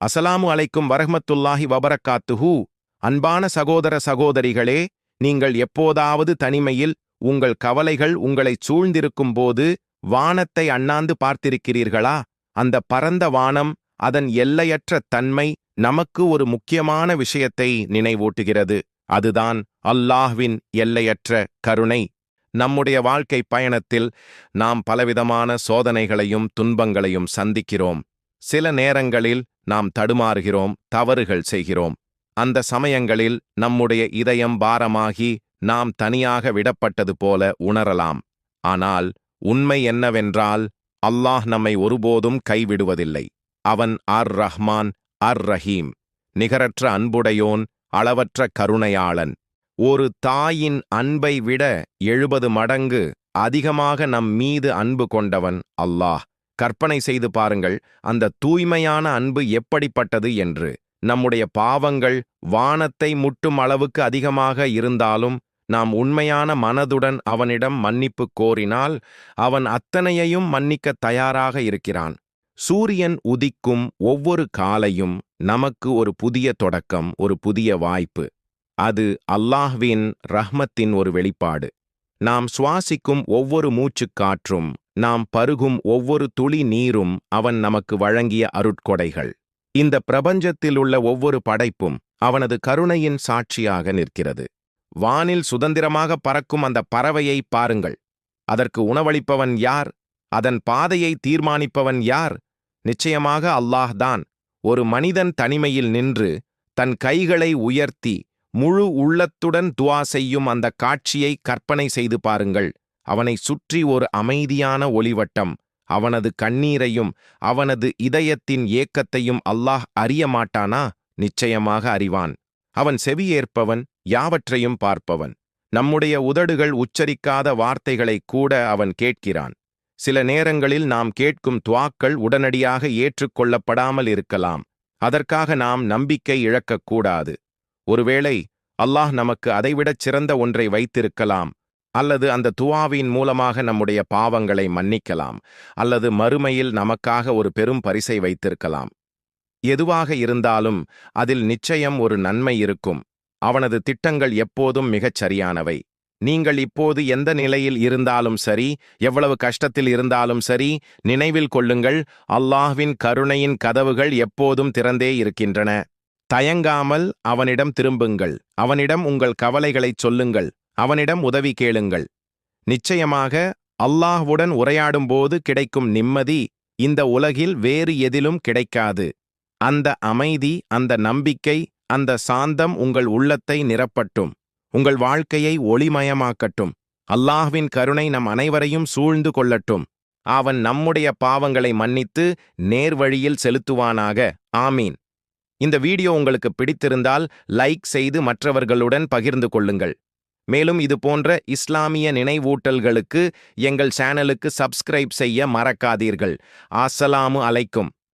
அசலாமு அலைக்கும் வரஹமத்துல்லாஹி வபரக்காத்துஹு. அன்பான சகோதர சகோதரிகளே நீங்கள் எப்போதாவது தனிமையில் உங்கள் கவலைகள் உங்களைச் சூழ்ந்திருக்கும் போது வானத்தை அண்ணாந்து பார்த்திருக்கிறீர்களா? அந்த பரந்த வானம் அதன் எல்லையற்ற தன்மை நமக்கு ஒரு முக்கியமான விஷயத்தை நினைவூட்டுகிறது. அதுதான் அல்லாஹ்வின் எல்லையற்ற கருணை. நம்முடைய வாழ்க்கை பயணத்தில் நாம் பலவிதமான சோதனைகளையும் துன்பங்களையும் சந்திக்கிறோம். சில நேரங்களில் நாம் தடுமாறுகிறோம் தவறுகள் செய்கிறோம். அந்த சமயங்களில் நம்முடைய இதயம் பாரமாகி நாம் தனியாக விடப்பட்டது போல உணரலாம். ஆனால் உண்மை என்னவென்றால் அல்லாஹ் நம்மை ஒருபோதும் கைவிடுவதில்லை. அவன் அர் ரஹ்மான் அர் ரஹீம் நிகரற்ற அன்புடையோன் அளவற்ற கருணையாளன். ஒரு தாயின் அன்பை விட எழுபது மடங்கு அதிகமாக நம் மீது அன்பு கொண்டவன் அல்லாஹ். கற்பனை செய்து பாருங்கள் அந்த தூய்மையான அன்பு எப்படிப்பட்டது என்று. நம்முடைய பாவங்கள் வானத்தை முட்டும் அளவுக்கு அதிகமாக இருந்தாலும் நாம் உண்மையான மனதுடன் அவனிடம் மன்னிப்பு கோரினால் அவன் அத்தனையையும் மன்னிக்க தயாராக இருக்கிறான். சூரியன் உதிக்கும் ஒவ்வொரு காலையும் நமக்கு ஒரு புதிய தொடக்கம் ஒரு புதிய வாய்ப்பு. அது அல்லாஹ்வின் ரஹ்மத்தின் ஒரு வெளிப்பாடு. நாம் சுவாசிக்கும் ஒவ்வொரு மூச்சுக் காற்றும் நாம் பருகும் ஒவ்வொரு துளி நீரும் அவன் நமக்கு வழங்கிய அருட்கொடைகள். இந்த பிரபஞ்சத்தில் உள்ள ஒவ்வொரு படைப்பும் அவனது கருணையின் சாட்சியாக நிற்கிறது. வானில் சுதந்திரமாக பறக்கும் அந்த பறவையை பாருங்கள். அதற்கு உணவளிப்பவன் யார்? அதன் பாதையை தீர்மானிப்பவன் யார்? நிச்சயமாக அல்லாஹ்தான் ஒரு மனிதன் தனிமையில் நின்று தன் கைகளை உயர்த்தி முழு உள்ளத்துடன் துவா செய்யும் அந்த காட்சியை கற்பனை செய்து பாருங்கள். அவனை சுற்றி ஒரு அமைதியான ஒளிவட்டம். அவனது கண்ணீரையும் அவனது இதயத்தின் ஏக்கத்தையும் அல்லாஹ் அறிய மாட்டானா? நிச்சயமாக அறிவான். அவன் செவியேற்பவன் யாவற்றையும் பார்ப்பவன். நம்முடைய உதடுகள் உச்சரிக்காத வார்த்தைகளை கூட அவன் கேட்கிறான். சில நேரங்களில் நாம் கேட்கும் துவாக்கள் உடனடியாக ஏற்றுக்கொள்ளப்படாமல் இருக்கலாம். அதற்காக நாம் நம்பிக்கை இழக்கக்கூடாது. ஒருவேளை அல்லாஹ் நமக்கு அதைவிடச் சிறந்த ஒன்றை வைத்திருக்கலாம். அல்லது அந்த துவாவின் மூலமாக நம்முடைய பாவங்களை மன்னிக்கலாம் அல்லது மறுமையில் நமக்காக ஒரு பெரும் பரிசை வைத்திருக்கலாம். எதுவாக இருந்தாலும் அதில் நிச்சயம் ஒரு நன்மை இருக்கும். அவனது திட்டங்கள் எப்போதும் மிகச் சரியானவை. நீங்கள் இப்போது எந்த நிலையில் இருந்தாலும் சரி எவ்வளவு கஷ்டத்தில் இருந்தாலும் சரி நினைவில் கொள்ளுங்கள் அல்லாஹ்வின் கருணையின் கதவுகள் எப்போதும் திறந்தே இருக்கின்றன. தயங்காமல் அவனிடம் திரும்புங்கள். அவனிடம் உங்கள் கவலைகளைச் சொல்லுங்கள். அவனிடம் உதவி கேளுங்கள். நிச்சயமாக அல்லாஹ்வுடன் உரையாடும்போது கிடைக்கும் நிம்மதி இந்த உலகில் வேறு எதிலும் கிடைக்காது. அந்த அமைதி அந்த நம்பிக்கை அந்த சாந்தம் உங்கள் உள்ளத்தை நிரப்பட்டும். உங்கள் வாழ்க்கையை ஒளிமயமாக்கட்டும். அல்லாஹ்வின் கருணை நம் அனைவரையும் சூழ்ந்து கொள்ளட்டும். அவன் நம்முடைய பாவங்களை மன்னித்து நேர்வழியில் செலுத்துவானாக. ஆமீன். இந்த வீடியோ உங்களுக்கு பிடித்திருந்தால் லைக் செய்து மற்றவர்களுடன் பகிர்ந்து கொள்ளுங்கள். மேலும் இது போன்ற இஸ்லாமிய நினைவூட்டல்களுக்கு எங்கள் சேனலுக்கு சப்ஸ்கிரைப் செய்ய மறக்காதீர்கள். அஸ்ஸலாமு அலைக்கும்.